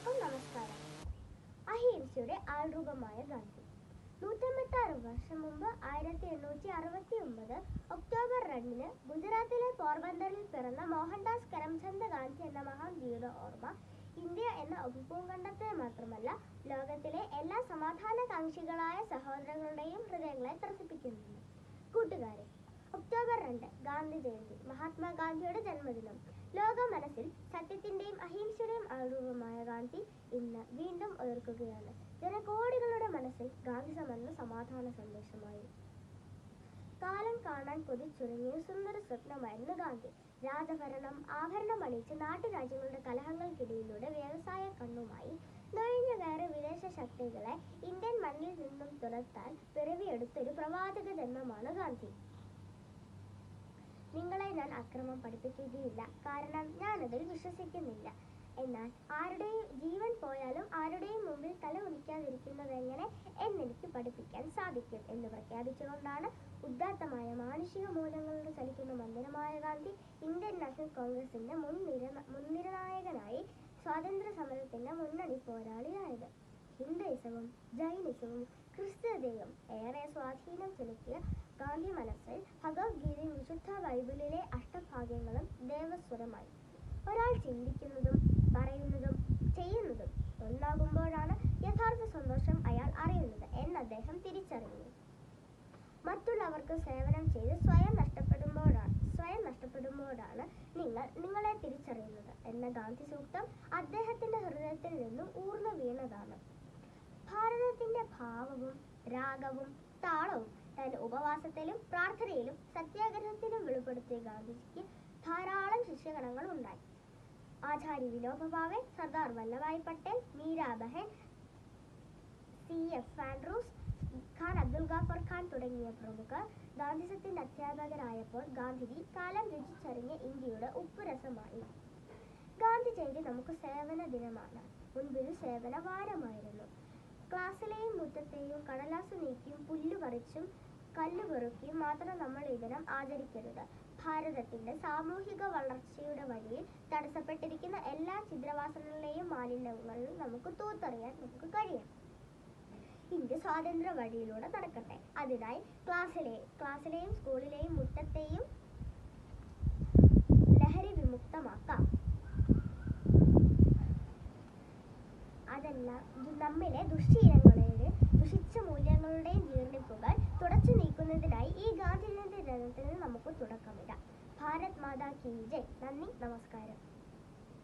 എല്ലാവർക്കും നമസ്കാരം. അഹിംസയുടെ ആൾരൂപമായ ഗാന്ധി. നൂറ്റമ്പത്താറ് വർഷം മുമ്പ് ആയിരത്തി എണ്ണൂറ്റി അറുപത്തി ഒമ്പത് ഒക്ടോബർ രണ്ടിന് ഗുജറാത്തിലെ പോർബന്ദറിൽ പിറന്ന മോഹൻദാസ് കരംചന്ദ് ഗാന്ധി എന്ന മഹാൻ ഓർമ്മ ഇന്ത്യ എന്ന ഉപഭൂഖണ്ഡത്തെ മാത്രമല്ല ലോകത്തിലെ എല്ലാ സമാധാനകാംക്ഷികളായ സഹോദരങ്ങളുടെയും ഹൃദയങ്ങളെ ത്രസിപ്പിക്കുന്നുണ്ട്. കൂട്ടുകാരെ ഒക്ടോബർ രണ്ട് ഗാന്ധി ജയന്തി മഹാത്മാഗാന്ധിയുടെ ജന്മദിനം ലോക മനസ്സിൽ സത്യത്തിന്റെയും അഹിംസയുടെയും ആരൂപമായ ഗാന്ധി ഇന്ന് വീണ്ടും ഉയർക്കുകയാണ്. ജനകോടികളുടെ മനസ്സിൽ ഗാന്ധി സമർന്ന സമാധാന സന്ദേശമായി. കാലം കാണാൻ കൊതിച്ചുറങ്ങിയ സുന്ദര സ്വപ്നമായിരുന്നു ഗാന്ധി. രാജഭരണം ആഭരണം അണിയിച്ച് നാട്ടുരാജ്യങ്ങളുടെ കലഹങ്ങൾക്കിടയിലൂടെ വ്യവസായ കണ്ണുമായി നുഴഞ്ഞു കയറി വിദേശ ശക്തികളെ ഇന്ത്യൻ മണ്ണിൽ നിന്നും തുരത്താൻ പിറവിയെടുത്തൊരു പ്രവാചക ജന്മമാണ് ഗാന്ധി. ഞാൻ അക്രമം പഠിപ്പിക്കുകയില്ല. കാരണം ഞാൻ അതിൽ വിശ്വസിക്കുന്നില്ല. എന്നാൽ ആരുടെയും ജീവൻ പോയാലും ആരുടെയും മുമ്പിൽ തല ഉദിക്കാതിരിക്കുന്നത് എങ്ങനെ എന്നെനിക്ക് പഠിപ്പിക്കാൻ സാധിക്കും എന്ന് പ്രഖ്യാപിച്ചുകൊണ്ടാണ് ഉദാത്തമായ മാനുഷിക മൂല്യങ്ങളുടെ ചലിക്കുന്ന മന്ദിരമായ ഗാന്ധി ഇന്ത്യൻ നാഷണൽ കോൺഗ്രസിന്റെ മുൻനിര മുൻനിരനായകനായി സ്വാതന്ത്ര്യ സമരത്തിന്റെ മുന്നണി പോരാളിയായത്. ഹിന്ദുയിസവും ജൈനിസവും ക്രിസ്ത്യതയും ഏറെ സ്വാധീനം ചെലുത്തിയ ഗാന്ധി ബൈബിളിലെ അഷ്ടഭാഗ്യങ്ങളും ദേവസ്വരമായി. ഒരാൾ ചിന്തിക്കുന്നതും പറയുന്നതും ചെയ്യുന്നതും ഒന്നാകുമ്പോഴാണ് യഥാർത്ഥ സന്തോഷം അയാൾ അറിയുന്നത് എന്ന് അദ്ദേഹം തിരിച്ചറിഞ്ഞു മറ്റുള്ളവർക്ക് സേവനം ചെയ്ത് സ്വയം നഷ്ടപ്പെടുമ്പോഴാണ് സ്വയം നഷ്ടപ്പെടുമ്പോഴാണ് നിങ്ങൾ നിങ്ങളെ തിരിച്ചറിയുന്നത് എന്ന ഗാന്ധി സൂക്തം അദ്ദേഹത്തിന്റെ ഹൃദയത്തിൽ നിന്നും ഊർന്നു വീണതാണ്. ഭാരതത്തിന്റെ ഭാവവും രാഗവും താളവും തന്റെ ഉപവാസത്തിലും പ്രാർത്ഥനയിലും സത്യാഗ്രഹത്തിലും വെളിപ്പെടുത്തിയ ഗാന്ധിജിക്ക് ധാരാളം ശിഷ്യഗണങ്ങൾ ഉണ്ടായി. Acharya Vinoba Bhave Sardar Vallabhbhai Patel Meera Behn C F Andrews Khan Abdul Ghaffar Khan തുടങ്ങിയ പ്രമുഖർ ഗാന്ധിസത്തിന്റെ അധ്യാപകരായപ്പോൾ ഗാന്ധിജി കാലം രുചിച്ചറിഞ്ഞ ഇന്ത്യയുടെ ഉപ്പുരസമായി. ഗാന്ധി ജയന്തി നമുക്ക് സേവന ദിനമാണ്. മുൻപൊരു സേവന വാരമായിരുന്നു. ക്ലാസ്സിലെയും മുറ്റത്തെയും കടലാസ് നീക്കിയും പുല്ല് പറിച്ചും കല്ല് പെറുക്കിയും മാത്രം നമ്മൾ ഈ ദിനം ആചരിക്കരുത്. ഭാരതത്തിന്റെ സാമൂഹിക വളർച്ചയുടെ വഴിയിൽ തടസ്സപ്പെട്ടിരിക്കുന്ന എല്ലാ ഛിദ്രവാസനകളെയും മാലിന്യങ്ങളിലും നമുക്ക് തൂത്തെറിയാൻ നമുക്ക് കഴിയണം ഇന്ത്യ സ്വാതന്ത്ര്യ വഴിയിലൂടെ നടക്കട്ടെ. അതിനായി ക്ലാസ്സിലെ ക്ലാസ്സിലെയും സ്കൂളിലെയും മുറ്റത്തെയും ലഹരി വിമുക്തമാക്കാം. അതല്ല നമ്മിലെ ദുശ്ശീലങ്ങളുടെയും ജയന്തി തുടക്കമിടാം. ഭാരത് മാതാ കി ജയ്. നന്ദി നമസ്കാരം.